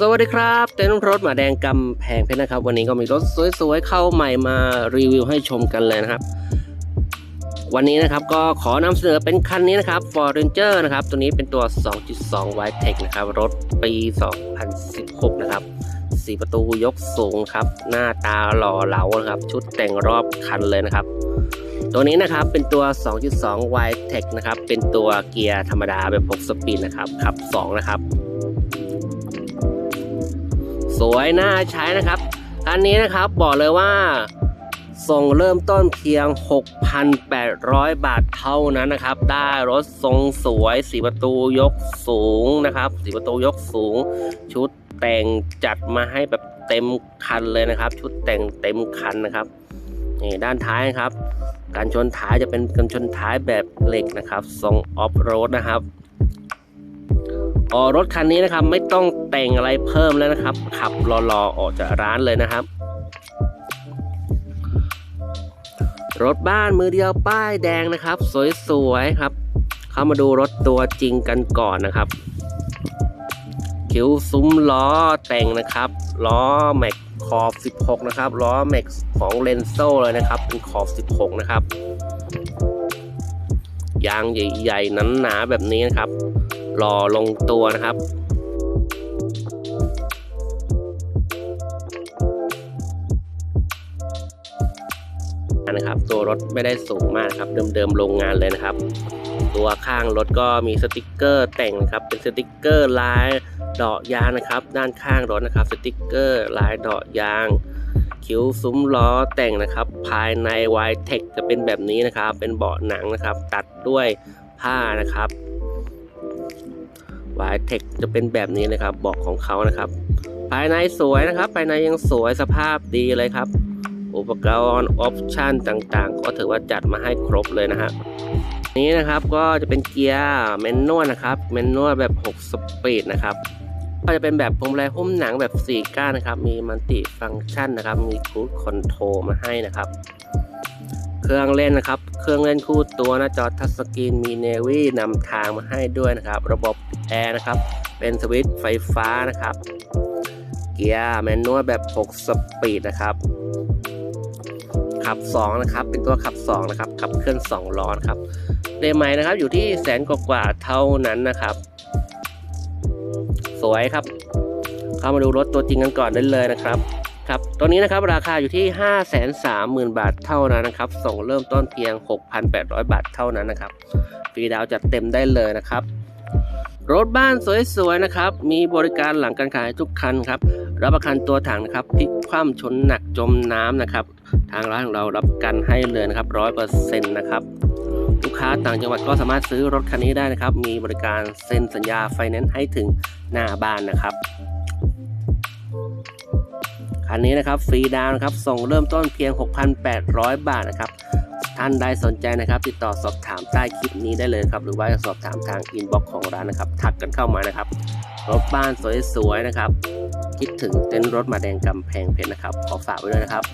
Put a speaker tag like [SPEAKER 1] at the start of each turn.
[SPEAKER 1] สวัสดีครับเต้นรถหมาแดงกำแพงเพชรนะครับ วันนี้ก็มีรถสวยๆเข้าใหม่มารีวิวให้ชมกันเลยนะครับ วันนี้นะครับก็ขอนำเสนอเป็นคันนี้นะครับ Ford Ranger นะครับ ตัวนี้เป็นตัว 2.2 y t e c h นะครับ รถปี 2016 นะครับ4ประตูยกสูงครับ หน้าตาหล่อเหลานะครับ ชุดแต่งรอบคันเลยนะครับ ตัวนี้นะครับเป็นตัว 2.2 y t e c h นะครับ เป็นตัวเกียร์ธรรมดาแบบ 6 สปีดนะครับขับ 2 นะครับ สวยน่าใช้นะครับคันนี้นะครับบอกเลยว่าส่งเริ่มต้นเพียง 6,800 บาทเท่านั้นนะครับ ได้รถทรงสวยสีประตูยกสูงนะครับสีประตูยกสูง ชุดแต่งจัดมาให้แบบเต็มคันเลยนะครับ ชุดแต่งเต็มคันนะครับนี่ด้านท้ายครับ การชนท้ายจะเป็นการชนท้ายแบบเหล็กนะครับทรงออฟโรดนะครับ ออรถคันนี้นะครับไม่ต้องแต่งอะไรเพิ่มแล้วนะครับ ขับรอๆออกจากร้านเลยนะครับ รถบ้านมือเดียวป้ายแดงนะครับ สวยๆครับ เข้ามาดูรถตัวจริงกันก่อนนะครับ คิ้วซุ้มล้อแต่งนะครับล้อแม็กขอบ 16 นะครับล้อแม็กของเลนโซเลยนะครับ เป็นขอบ 16 นะครับยางใหญ่ๆหนาๆแบบนี้นะครับ หล่อลงตัวนะครับนะครับตัวรถไม่ได้สูงมากครับเดิมๆโรงงานเลยนะครับ ตัวข้างรถก็มีสติกเกอร์แต่งนะครับเป็นสติกเกอร์ลายดอกยางนะครับ ด้านข้างรถนะครับสติกเกอร์ลายดอกยาง คิ้วซุ้มล้อแต่งนะครับ ภายในวายเทคจะเป็นแบบนี้นะครับ เป็นเบาะหนังนะครับ ตัดด้วยผ้านะครับ วายเทคจะเป็นแบบนี้นะครับบอกของเขานะครับ ภายในสวยนะครับ ภายในยังสวยสภาพดีเลยครับ อุปกรณ์ออปชั่นต่างๆ ก็ถือว่าจัดมาให้ครบเลยนะฮะนี้นะครับก็จะเป็นเกียร์แมนนวลนะครับแมนนวลแบบ 6 สปีดนะครับ ก็จะเป็นแบบพวงมาลัยหุ้มหนังแบบ 4 ก้านนะครับ มีมัลติฟังก์ชันนะครับ มีคูดคอนโทรมาให้นะครับเครื่องเล่นนะครับ เครื่องเล่นคู่ตัวหน้าจอทัชสกรีนมีเนวี่นำทางมาให้ด้วยนะครับ ระบบ แอร์นะครับ เป็นสวิตช์ไฟฟ้านะครับ เกียร์แมนนวลแบบ 6 สปีดนะครับ ขับ 2 นะครับ เป็นตัวขับ 2 นะครับ ขับเคลื่อน 2 ล้อนะครับเดย์ใหม่นะครับ อยู่ที่แสนกว่าๆเท่านั้นนะครับ สวยครับ เข้ามาดูรถตัวจริงกันก่อนได้เลยนะครับครับตัวนี้นะครับราคาอยู่ที่ 5 3 0 0 0 0 บาทเท่านั้นนะครับ ส่งเริ่มต้นเพียง 6,800 บาทเท่านั้นนะครับ ฟรีดาวน์จัดเต็มได้เลยนะครับ รถบ้านสวยๆนะครับ มีบริการหลังการขายทุกคันครับ รับประกันตัวถังนะครับพลิกคว่ำชนหนักจมน้ำนะครับ ทางร้านของเรารับกันให้เลยนะครับร้อยเปอร์เซ็นต์นะครับ ลูกค้าต่างจังหวัดก็สามารถซื้อรถคันนี้ได้นะครับ มีบริการเซ็นสัญญาไฟแนนซ์ให้ถึงหน้าบ้านนะครับ คันนี้นะครับฟรีดาวน์นะครับ ส่งเริ่มต้นเพียง 6,800 บาทนะครับ ท่านใดสนใจนะครับ ติดต่อสอบถามใต้คลิปนี้ได้เลยครับ หรือว่าจะสอบถามทางอินบ็อกซ์ของร้านนะครับ ทักกันเข้ามานะครับรถบ้านสวยๆนะครับ คิดถึงเต็นท์รถมาแดงกำแพงเพชรนะครับ ขอฝากไว้ด้วยนะครับ